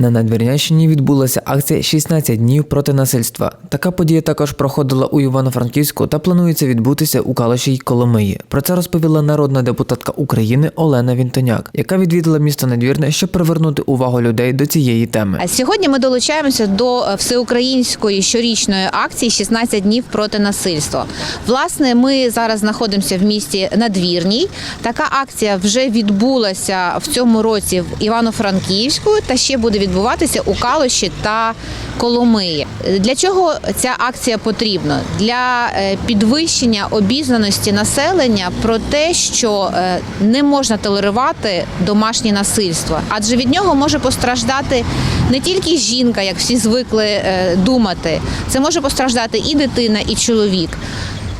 На Надвірнящині відбулася акція «16 днів проти насильства. Така подія також проходила у Івано-Франківську та планується відбутися у Калуші й Коломиї. Про це розповіла народна депутатка України Олена Вінтоняк, яка відвідала місто Надвірне, щоб привернути увагу людей до цієї теми. А Сьогодні ми долучаємося до е, всеукраїнської щорічної акції «16 днів проти насильства. Власне, ми зараз знаходимося в місті Надвірній. Така акція вже відбулася в цьому році в Івано-Франківську та ще буде відбуватися у Калуші та Коломиї. Для чого ця акція потрібна? Для е, підвищення обізнаності населення про те, що е, не можна толерувати домашнє насильство, адже від нього може постраждати не тільки жінка, як всі звикли е, думати, це може постраждати і дитина, і чоловік.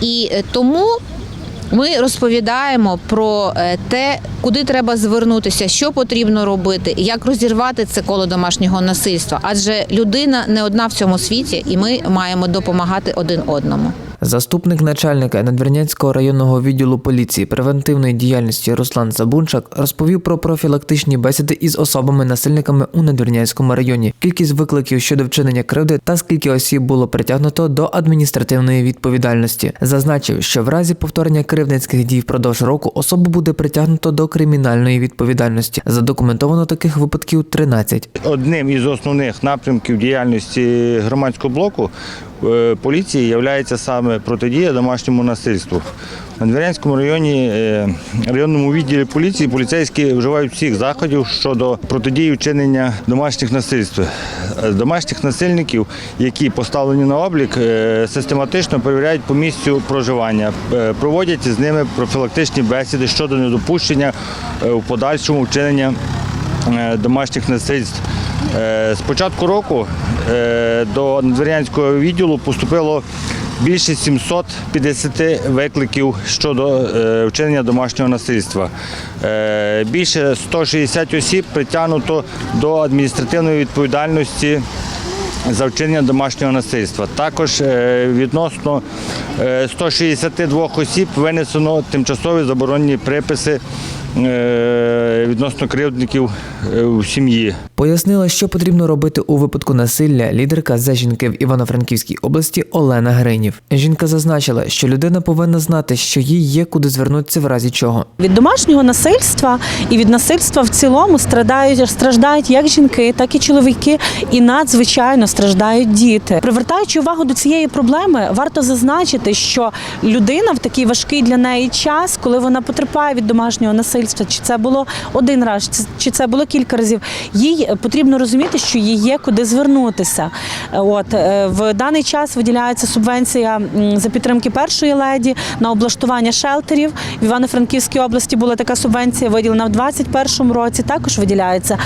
І тому ми розповідаємо про е, те, куди треба звернутися, що потрібно робити, як розірвати це коло домашнього насильства. Адже людина не одна в цьому світі, і ми маємо допомагати один одному. Заступник начальника Надвірнянського районного відділу поліції превентивної діяльності Руслан Забунчак розповів про профілактичні бесіди із особами-насильниками у Надвірнянському районі, кількість викликів щодо вчинення кривди та скільки осіб було притягнуто до адміністративної відповідальності. Зазначив, що в разі повторення кривдницьких дій впродовж року особу буде притягнуто до кримінальної відповідальності. Задокументовано таких випадків 13. Одним із основних напрямків діяльності громадського блоку е, поліції є саме протидія домашньому насильству. На Двірянському районі, е, районному відділі поліції поліцейські вживають всіх заходів щодо протидії вчинення домашніх насильств. Е, Домашніх насильників, які поставлені на облік, е, систематично перевіряють по місцю проживання, проводять з ними профілактичні бесіди щодо недопущення в подальшому вчинення домашніх насильств. З початку року до Надвірянського відділу поступило більше 750 викликів щодо е, вчинення домашнього насильства. Е, Більше 160 осіб притягнуто до адміністративної відповідальності за вчинення домашнього насильства. Також е, відносно е, 162 осіб винесено тимчасові заборонені приписи відносно кривдників е, у сім'ї. Пояснила, що потрібно робити у випадку насилля лідерка за жінки в Івано-Франківській області Олена Гринів. Жінка зазначила, що людина повинна знати, що їй є куди звернутися в разі чого. Від домашнього насильства і від насильства в цілому страдають страждають як жінки, так і чоловіки, і надзвичайно страждають діти. Привертаючи увагу до цієї проблеми, варто зазначити, що людина в такий важкий для неї час, коли вона потерпає від домашнього насильства, чи це було один раз, чи- чи це було кілька разів, їй потрібно розуміти, що їй є куди звернутися. От е, в даний час виділяється субвенція за підтримки першої леді на облаштування шелтерів. В Івано-Франківській області була така субвенція, виділена в 2021 році. Також виділяється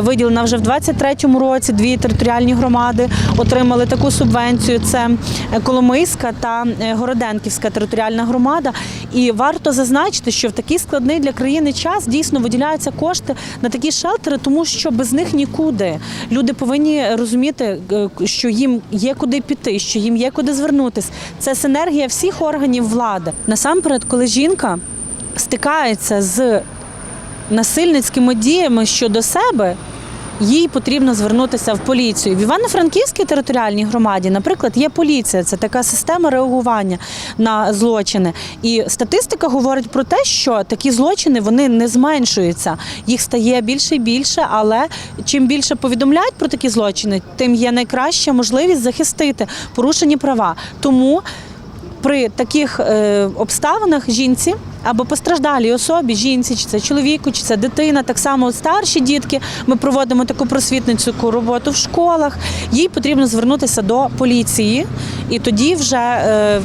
виділена вже в 2023 році. Дві територіальні громади отримали таку субвенцію. Це е, Коломийська та е, Городенківська територіальна громада. І варто зазначити, що в такий складний для країни час дійсно виділяються кошти на такі шелтери, тому що без них нікуди. Люди повинні розуміти, е, що їм є куди піти, що їм є куди звернутись. Це синергія всіх органів влади. Насамперед, коли жінка стикається з насильницькими діями щодо себе. Їй потрібно звернутися в поліцію. В Івано-Франківській територіальній громаді, наприклад, є поліція. Це така система реагування на злочини. І статистика говорить про те, що такі злочини вони не зменшуються. Їх стає більше і більше, але чим більше повідомляють про такі злочини, тим є найкраща можливість захистити порушені права. Тому при таких е, обставинах жінці або постраждалій особі, жінці, чи це чоловіку, чи це дитина, так само старші дітки. Ми проводимо таку просвітницьку роботу в школах. Їй потрібно звернутися до поліції, і тоді вже е,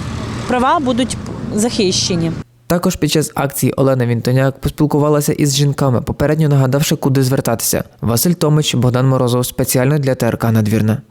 права будуть захищені. Також під час акції Олена Вінтоняк поспілкувалася із жінками, попередньо нагадавши, куди звертатися. Василь Томич, Богдан Морозов спеціально для ТРК Надвірна.